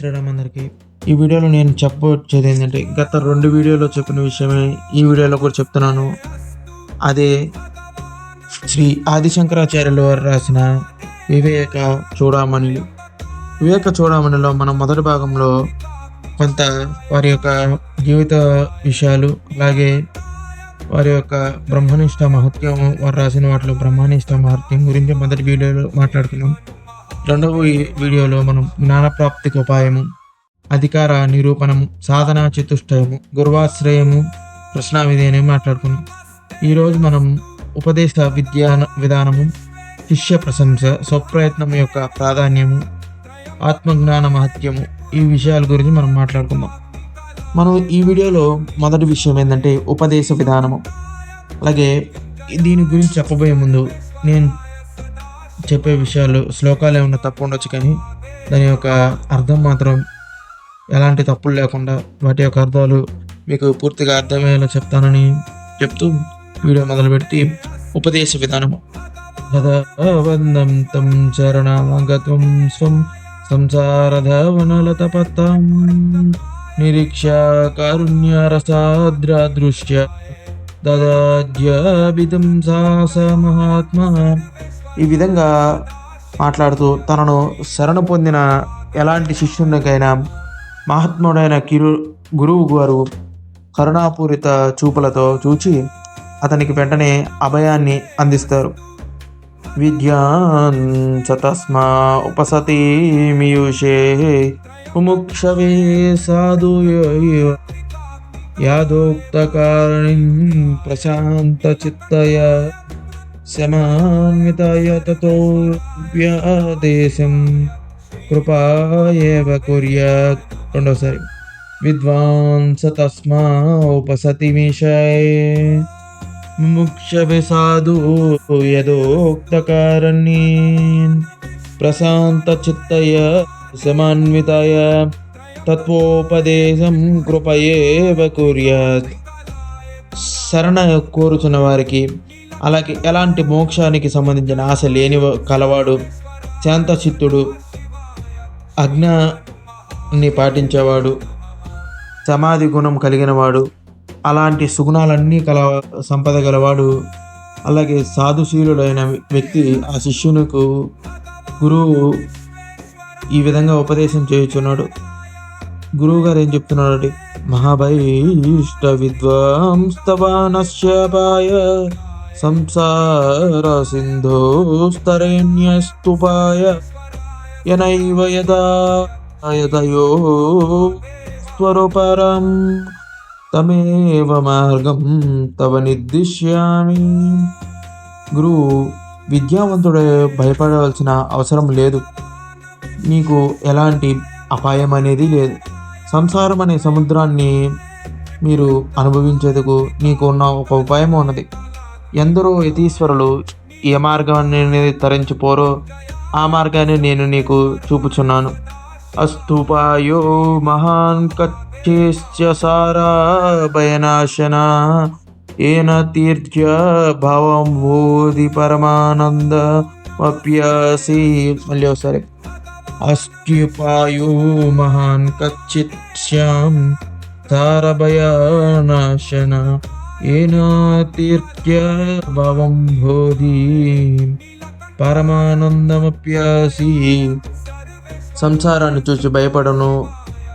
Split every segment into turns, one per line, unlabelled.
శ్రీరామ్ అందరికీ. ఈ వీడియోలో నేను చెప్పవచ్చేది ఏంటంటే గత రెండు వీడియోలో చెప్పిన విషయమే ఈ వీడియోలో కూడా చెప్తున్నాను. అదే శ్రీ ఆదిశంకరాచార్యుల వారు రాసిన వివేక చూడామణిలు. వివేక చూడామణిలో మనం మొదటి భాగంలో కొంత వారి యొక్క జీవిత విషయాలు అలాగే వారి యొక్క బ్రహ్మనిష్ట మహత్యం వారు రాసిన వాటిలో బ్రహ్మనిష్ట మహత్యం గురించి మొదటి వీడియోలో మాట్లాడుకున్నాం. రెండవ ఈ వీడియోలో మనం జ్ఞానప్రాప్తికి ఉపాయము అధికార నిరూపణము సాధన చతుష్టయము గురువాశ్రయము ప్రశ్న విధి మాట్లాడుకున్నాం. ఈరోజు మనం ఉపదేశ విద్యా విధానము శిష్య ప్రశంస స్వప్రయత్నం యొక్క ప్రాధాన్యము ఆత్మజ్ఞాన మహత్యము ఈ విషయాల గురించి మనం మాట్లాడుకుందాం. మనం ఈ వీడియోలో మొదటి విషయం ఏంటంటే ఉపదేశ విధానము. అలాగే దీని గురించి చెప్పబోయే ముందు నేను చెప్పే విషయాలు శ్లోకాలు ఏమైనా తప్పు ఉండొచ్చు కానీ దాని యొక్క అర్థం మాత్రం ఎలాంటి తప్పులు లేకుండా వాటి యొక్క అర్థాలు మీకు పూర్తిగా అర్థమయ్యేలా చెప్తానని చెప్తూ వీడియో మొదలుపెట్టి ఉపదేశ విధానము. వందం తం చరణాగతం స్వం సంసారధవనలతపత్తం. నిరీక్ష కారుణ్య రసాద్రదృశ్య దదాద్యవిదం సాస మహాత్మా. ఈ విధంగా మాట్లాడుతూ తనను శరణు పొందిన ఎలాంటి శిష్యునికైనా మహాత్ముడైన కిరు గురువు గారు కరుణాపూరిత చూపులతో చూచి అతనికి వెంటనే అభయాన్ని అందిస్తారు. విద్యాన్ చ ఉపసతి మియుషే ముముక్షవే సాధు ప్రశాంత చిత్తయ శమాన్వితాయ తతో వ్యాదేశం కృపాయేవ కుర్యాత్ రెండోసారి విద్వాంస తస్మా ఉపసతి మిషయ ముముక్షవే సాధు యదోక్తకారణి ప్రశాంత చిత్తయ సమాన్వితయ తత్వోపదేశం కృపయేవ కుర్యాత్ శరణ కోరుచున్న వారికి అలాగే ఎలాంటి మోక్షానికి సంబంధించిన ఆశ లేని కలవాడు శాంతచిత్తుడు అజ్ఞాన్ని పాటించేవాడు సమాధి గుణం కలిగినవాడు అలాంటి సుగుణాలన్నీ కల సంపద గలవాడు అలాగే సాధుశీలుడైన వ్యక్తి ఆ శిష్యునికి గురువు ఈ విధంగా ఉపదేశం చేయుచున్నాడు. గురువు గారు ఏం చెప్తున్నాడు మహాభైష్ట విద్వాంస్తవానశ్యపాయ సంసార సింధోస్తరణ్యస్తుపాయ యనైవ యదా యదయో స్వరూపరం తమేవ మార్గం తవ నిర్దిశ్యామి గురువు విద్యావంతుడే భయపడవలసిన అవసరం లేదు। నీకు ఎలాంటి అపాయం అనేది లేదు। సంసారం అనే సముద్రాన్ని మీరు అనుభవించేందుకు నీకు ఉన్న ఒక ఉపాయం ఉన్నది। ఎందరో యతీశ్వరులు ఏ మార్గాన్ని తరించిపోరో ఆ మార్గాన్ని నేను నీకు చూపుచున్నాను. అస్తుపాయో మహాన్ కచ్చేస్య భయనాశన ఏన తీర్థ్య భవం భూది పరమానంద అప్యాసి మళ్ళీ ఒకసారి. అస్త్యుపాయో మహాన్ కచ్చిత్ సారభయనాశన ఏనాతీర్త్యభవం తీర్త్య పరమానందమప్యాసి సంసారాన్ని చూసి భయపడను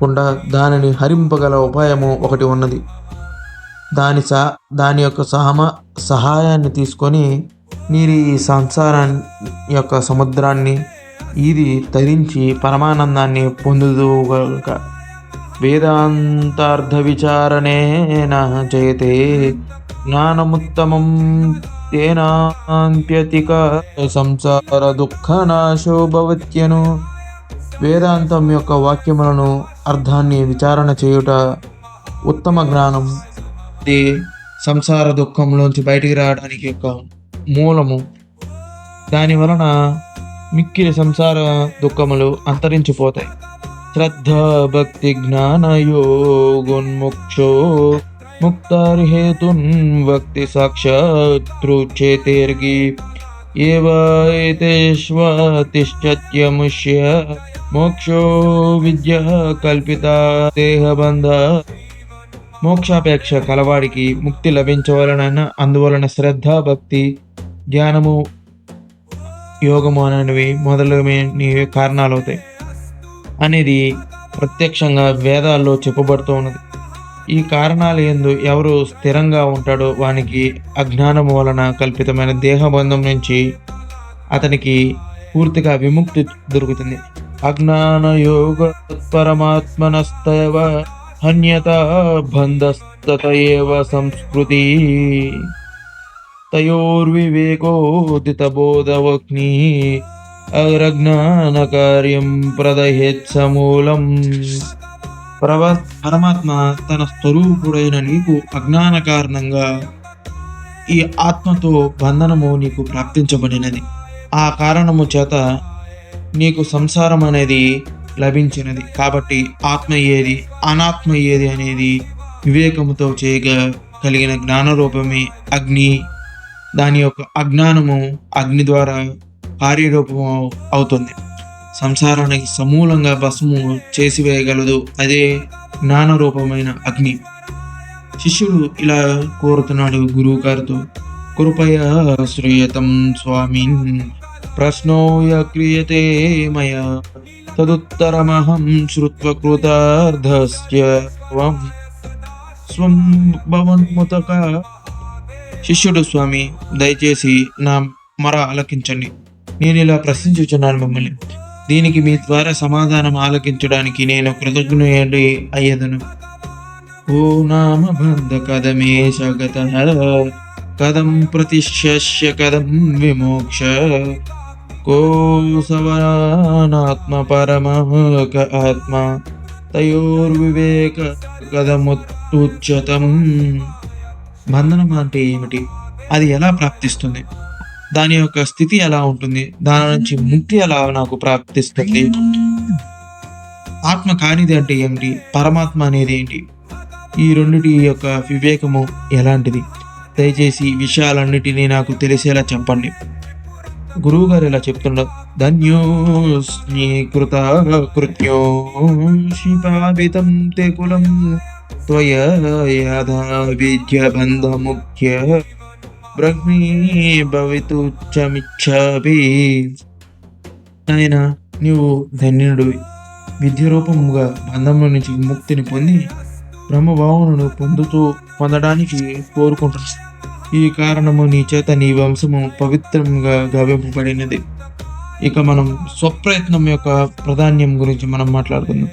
కుండా దానిని హరింపగల ఉపాయము ఒకటి ఉన్నది. దాని సా దాని యొక్క సహమ సహాయాన్ని తీసుకొని మీరు ఈ సంసారాన్ని యొక్క సముద్రాన్ని ఇది తరించి పరమానందాన్ని పొందుదుగలక వేదాంతార్థ విచారణేన జ్ఞానముత్తమం తేనాంత్యతిక సంసార దుఃఖనాశో భవత్యను వేదాంతం యొక్క వాక్యములను అర్థాన్ని విచారణ చేయుట ఉత్తమ జ్ఞానం. ఇది సంసార దుఃఖంలోంచి బయటికి రావడానికి యొక్క మూలము. దాని వలన మిక్కిలి సంసార దుఃఖములు అంతరించిపోతాయి. శ్రద్ధ భక్తి జ్ఞానయోగున్ముక్షో ముక్తార్హేతున్ భక్తి సాక్షాత్రుచేతేర్గి మోక్షో విద్య కల్పిత దేహబంధ మోక్షాపేక్ష కలవాడికి ముక్తి లభించవలన అందువలన శ్రద్ధ భక్తి జ్ఞానము యోగము అనేవి మొదలైన కారణాలు అవుతాయి అనేది ప్రత్యక్షంగా వేదాల్లో చెప్పబడుతూ ఉన్నది. ఈ కారణాలు ఎందు ఎవరు స్థిరంగా ఉంటాడో వానికి అజ్ఞానము వలన కల్పితమైన దేహబంధం నుంచి అతనికి పూర్తిగా విముక్తి దొరుకుతుంది. అజ్ఞాన యోగ పరమాత్మనస్తవ హన్యత బంధస్తతయేవ సంస్కృతి తయోర్వివేకోదిత బోధవగ్ని అరజ్ఞాన కార్యం ప్రదహేత్ సమూలం ప్రవ పరమాత్మ తన స్వరూపుడైన నీకు అజ్ఞాన కారణంగా ఈ ఆత్మతో బంధనము నీకు ప్రాప్తించబడినది. ఆ కారణము చేత నీకు సంసారం అనేది లభించినది. కాబట్టి ఆత్మ ఏది అనాత్మ ఏది అనేది వివేకముతో చేయగ కలిగిన జ్ఞాన రూపమే అగ్ని. దాని యొక్క అజ్ఞానము అగ్ని ద్వారా కార్యరూపము అవుతుంది. సంసారానికి సమూలంగా భస్ము చేసివేయగలదు. అదే జ్ఞాన రూపమైన అగ్ని. శిష్యుడు ఇలా కోరుతున్నాడు గురువు గారితో కృపయ శ్రూయతం స్వామి. ప్రశ్నోయ క్రియతే మయ. తదుత్తరమహం శ్రుత్వ కృతార్థస్య స్వం భవన్ముతక. శిష్యుడు స్వామి దయచేసి నా మర అలకించండి నేను ఇలా ప్రశ్నించుచున్నాను మిమ్మల్ని. దీనికి మీ ద్వారా సమాధానం ఆలకించడానికి నేను కృతజ్ఞుడి అయ్యదను. ఓ నామ బంధ కదమే సగత కదం ప్రతిష్య కదం విమోక్ష. కోసవనాత్మ పరమ ఆత్మ. తయోర్వివేక కదముచ్యతం బంధనం అంటే ఏమిటి? అది ఎలా ప్రాప్తిస్తుంది? దాని యొక్క స్థితి ఎలా ఉంటుంది? దాని నుంచి ముక్తి ఎలా నాకు ప్రాప్తిస్తుంది? ఆత్మ కానిది అంటే ఏమిటి? పరమాత్మ అనేది ఏంటి? ఈ రెండిటి యొక్క వివేకము ఎలాంటిది? దయచేసి విషయాలన్నిటినీ నాకు తెలిసేలా చెప్పండి. గురువు గారు ఇలా చెప్తుండవు ధన్యోస్మి కృత కృత్యో శిపావితం తే కులం త్వయ యథా విద్య బంధ ముఖ్య బ్రహ్మీ భవితుచ్చమిచ్చాపి ఆయన నీవు ధన్యుడు. విద్య రూపముగా బంధంలో నుంచి ముక్తిని పొంది బ్రహ్మభావనను పొందుతూ పొందడానికి కోరుకుంటున్నాను ఈ కారణము నీ చేత నీ వంశము పవిత్రంగా గావింపబడినది. ఇక మనం స్వప్రయత్నం యొక్క ప్రాధాన్యం గురించి మనం మాట్లాడుకుందాం.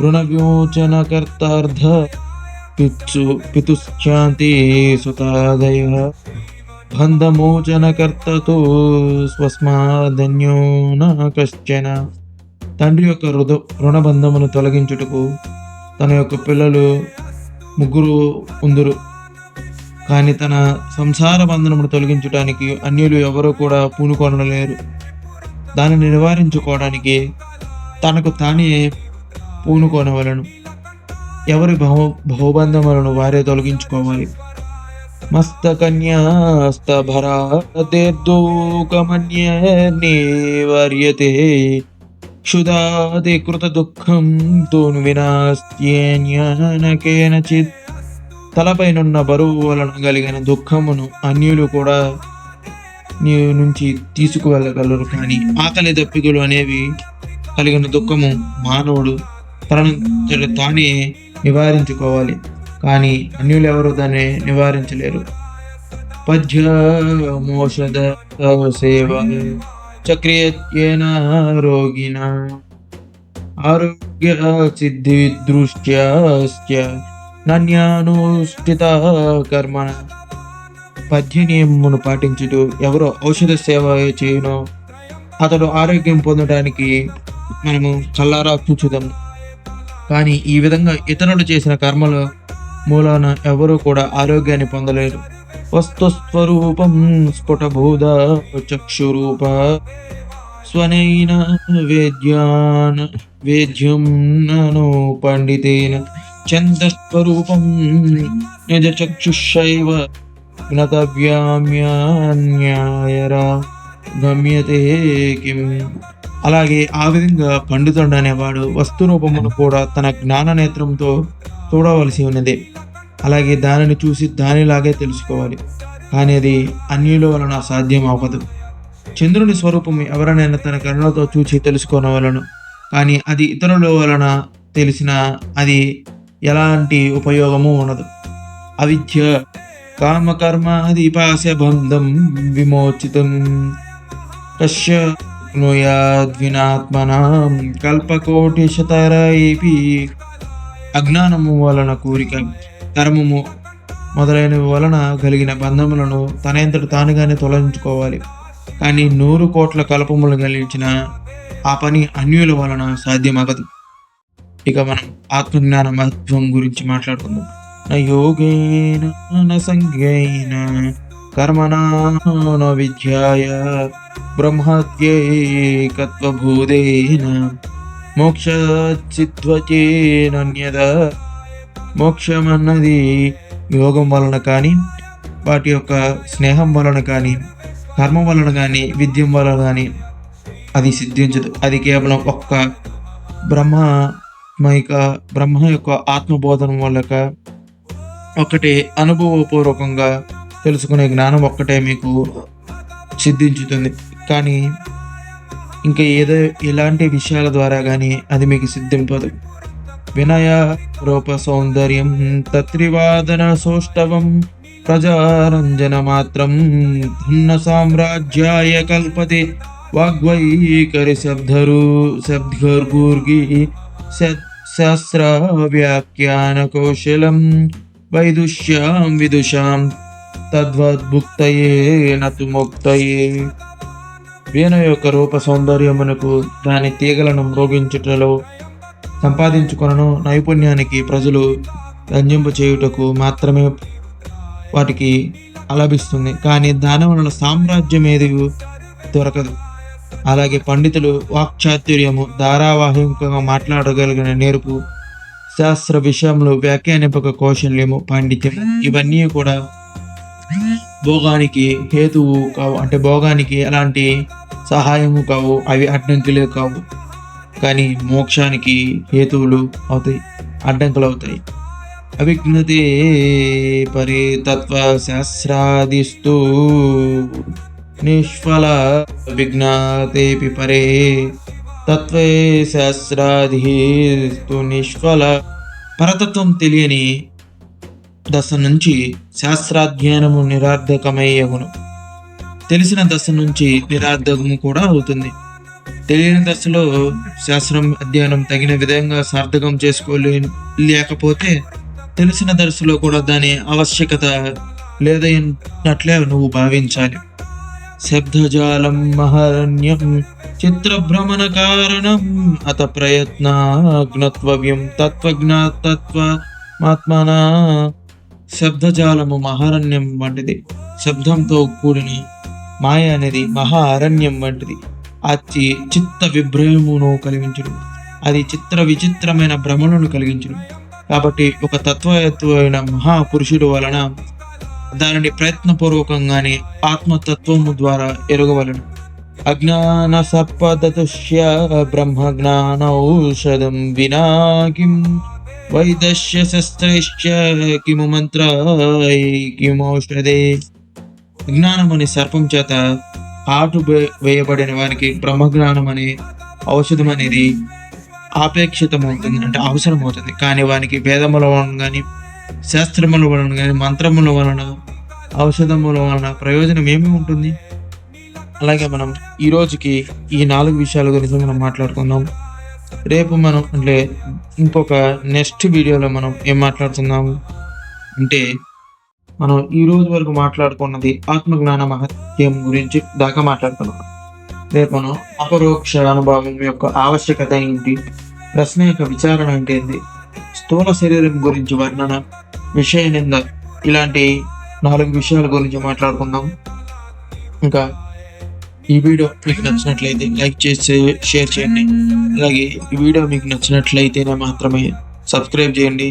రుణ విమోచనకర్తార్థ పిచ్చు పితుశ్చాంతి సుతాదయ బంధమోచనకర్తతో స్వస్మాధన్యో న కశ్చన తండ్రి యొక్క రుద రుణబంధమును తొలగించుటకు తన యొక్క పిల్లలు ముగ్గురు ఉందరు. కానీ తన సంసార బంధనమును తొలగించడానికి అన్యులు ఎవరూ కూడా పూనుకొనలేరు. దానిని నివారించుకోవడానికి తనకు తానే పూనుకొనవలను. ఎవరి భవ భవబంధములను వారే తొలగించుకోవాలి. మస్తకన్యాస్తభరాదేర్దోకమన్యే క్షుదాది కృత దుఃఖం తోను వినాస్త్యేనకేనచిత్ తలపైనున్న బరువు వలన కలిగిన దుఃఖమును అన్యులు కూడా నీ నుంచి తీసుకువెళ్ళగలరు కానీ ఆకలి దప్పికలు అనేవి కలిగిన దుఃఖము మానవుడు తనను తానే నివారించుకోవాలి. కానీ అన్యులు ఎవరు దాన్ని నివారించలేరు. పద్యమోషద సేవ చక్రియత్యేన రోగిణ ఆరోగ్య సిద్ధి దృష్ట్యాశ్చ నన్యానుష్ఠిత కర్మణ. పద్య నియమమును పాటించుట ఎవరో ఔషధ సేవ చేయునో అతడు ఆరోగ్యం పొందడానికి మనము చల్లారా చూచుదాం కానీ ఈ విధంగా ఇతరులు చేసిన కర్మల మూలాన ఎవరు కూడా ఆరోగ్యాన్ని పొందలేరు. వస్తుస్వరూపం స్ఫుటభూత చక్షురూప స్వనైన వేద్యాన్ వేద్యం నను పండితేన చందస్వరూపం నిజ చక్షుషైవ జ్ఞతవ్యామ్యాన్యాయరా గమ్యతే కిం. అలాగే ఆ విధంగా పండితుడు అనేవాడు వస్తు రూపమును కూడా తన జ్ఞాన నేత్రంతో చూడవలసి ఉన్నది. అలాగే దానిని చూసి దానిలాగే తెలుసుకోవాలి. కానీ అది అన్యుల వలన సాధ్యం అవ్వదు చంద్రుని స్వరూపం ఎవరినైనా తన కళ్ళతో చూసి తెలుసుకోనవలను కానీ అది ఇతరుల వలన తెలిసిన అది ఎలాంటి ఉపయోగము ఉండదు. అవిద్య కామకర్మ దీపాశ బంధం విమోచితం. కశ్య నుయాద్వినాత్మనాం కల్పకోటి శతరైపి అజ్ఞానము వలన కోరిక కర్మము మొదలైనవి వలన కలిగిన బంధములను తనంతట తానుగానే తొలగించుకోవాలి. కానీ నూరు కోట్ల కల్పములు కలిగించిన ఆ పని అన్యుల వలన సాధ్యమగదు. ఇక మనం ఆత్మజ్ఞాన మహత్వం గురించి మాట్లాడుకుందాం. న యోగేన న కర్మణ విద్యాయ బ్రహ్మత్యేకత్వభూదేన మోక్షచిత్వచేనన్యద మోక్షమన్నది యోగం వలన కానీ వాటి యొక్క స్నేహం వలన కానీ కర్మ వలన కానీ విద్యం వలన కానీ అది సిద్ధించదు. అది కేవలం ఒక్క బ్రహ్మమైక బ్రహ్మ యొక్క ఆత్మబోధనం వల్ల ఒకటి అనుభవపూర్వకంగా తెలుసుకునే జ్ఞానం ఒక్కటే మీకు సిద్ధించుతుంది. కానీ ఇంకా ఏదో ఇలాంటి విషయాల ద్వారా కానీ అది మీకు సిద్ధింపదు. వినయ రూప సౌందర్యం తత్రివాదన సౌష్ఠవం ప్రజారంజన మాత్రం భిన్న సామ్రాజ్యాయ కల్పతే వాగ్వైకరి శబ్దరు శబ్దర్గూర్గి శాస్త్ర వ్యాఖ్యాన కౌశలం వైదుష్యాం విదుషాం తద్వద్భుక్తయే నతు ముక్తయే. వీణ యొక్క రూప సౌందర్యమునకు దాని తీగలను మ్రోగించుటలో సంపాదించుకొనను నైపుణ్యానికి ప్రజలు రంజింపు చేయుటకు మాత్రమే వాటికి అలభిస్తుంది కానీ దాని వలన సామ్రాజ్యం ఏది దొరకదు. అలాగే పండితులు వాక్చాతుర్యము ధారావాహికంగా మాట్లాడగలిగిన నేర్పు శాస్త్ర విషయంలో వ్యాఖ్యానింపక కౌశల్యము పాండిత్యం ఇవన్నీ కూడా భోగానికి హేతువు కావు అంటే భోగానికి ఎలాంటి సహాయము కావు అవి అడ్డంకులే కావు. కానీ మోక్షానికి హేతువులు అవుతాయి అడ్డంకులు అవుతాయి. అవిఘ్నతే పరితత్వ శాస్త్రాదిస్తూ నిష్ఫల విఘ్నతేపి పరే తత్వే శాస్త్రాధిస్తు నిష్ఫల పరతత్వం తెలియని దశ నుంచి శాస్త్రాధ్యయనము నిరార్థకమయ్యగును తెలిసిన దశ నుంచి నిరార్థకము కూడా అవుతుంది. తెలియని దశలో శాస్త్రం అధ్యయనం తగిన విధంగా సార్థకం చేసుకోలే లేకపోతే తెలిసిన దశలో కూడా దాని ఆవశ్యకత లేదన్నట్లే నువ్వు భావించాలి. శబ్దజాలం మహరణ్యం చిత్రభ్రమణ కారణం అత ప్రయత్నజ్ఞత్వవ్యం తత్వజ్ఞాతత్వమాత్మన శబ్దజాలము మహారణ్యం వంటిది. శబ్దంతో కూడిన మాయ అనేది మహా అరణ్యం వంటిది. అతి చిత్త విభ్రయమును కలిగించడం అది చిత్ర విచిత్రమైన భ్రమలను కలిగించడం కాబట్టి ఒక తత్వయుతమైన మహాపురుషుడు వలన దానిని ప్రయత్నపూర్వకంగానే ఆత్మతత్వము ద్వారా ఎరగవలను. అజ్ఞాన సపదతుష్య బ్రహ్మ జ్ఞాన ఔషధం వినాకిం కిం శస్త్రైశ్చ కిము మంత్రాయ కిమౌషధే జ్ఞానం అనే సర్పం చేత పాటు వేయబడిన వారికి బ్రహ్మజ్ఞానం అనే ఔషధం అనేది ఆపేక్షితమవుతుంది అంటే అవసరం అవుతుంది కానీ వానికి భేదముల వలన కానీ శాస్త్రముల వలన కానీ మంత్రముల వలన ఔషధముల వలన ప్రయోజనం ఏమి ఉంటుంది. అలాగే మనం ఈ రోజుకి ఈ నాలుగు విషయాల గురించి మనం మాట్లాడుకుందాం. రేపు మనం అంటే ఇంకొక నెక్స్ట్ వీడియోలో మనం ఏం మాట్లాడుతున్నాము? అంటే మనం ఈ రోజు వరకు మాట్లాడుకున్నది ఆత్మజ్ఞాన మహత్యం గురించి దాకా మాట్లాడుకున్నాం. రేపు మనం అపరోక్ష అనుభవం యొక్క ఆవశ్యకత ఏంటి? ప్రశ్న యొక్క విచారణ అంటే ఏంటి స్థూల శరీరం గురించి వర్ణన విషయ నింద ఇలాంటి నాలుగు విషయాల గురించి మాట్లాడుకుందాం. ఇంకా ఈ వీడియో మీకు నచ్చినట్లయితే లైక్ చేసి షేర్ చేయండి. అలాగే ఈ వీడియో మీకు నచ్చినట్లయితేనే మాత్రమే సబ్స్క్రైబ్ చేయండి.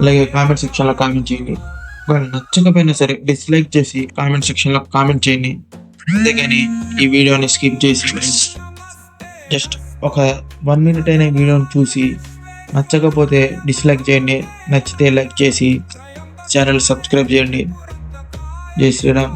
అలాగే కామెంట్ సెక్షన్లో కామెంట్ చేయండి. ఒకవేళ నచ్చకపోయినా సరే డిస్లైక్ చేసి కామెంట్ సెక్షన్లో కామెంట్ చేయండి. అంతేగాని ఈ వీడియోని స్కిప్ చేసి జస్ట్ ఒక వన్ మినిట్ అయిన వీడియోని చూసి నచ్చకపోతే డిస్లైక్ చేయండి. నచ్చితే లైక్ చేసి ఛానల్ సబ్స్క్రైబ్ చేయండి. జై శ్రీరామ్.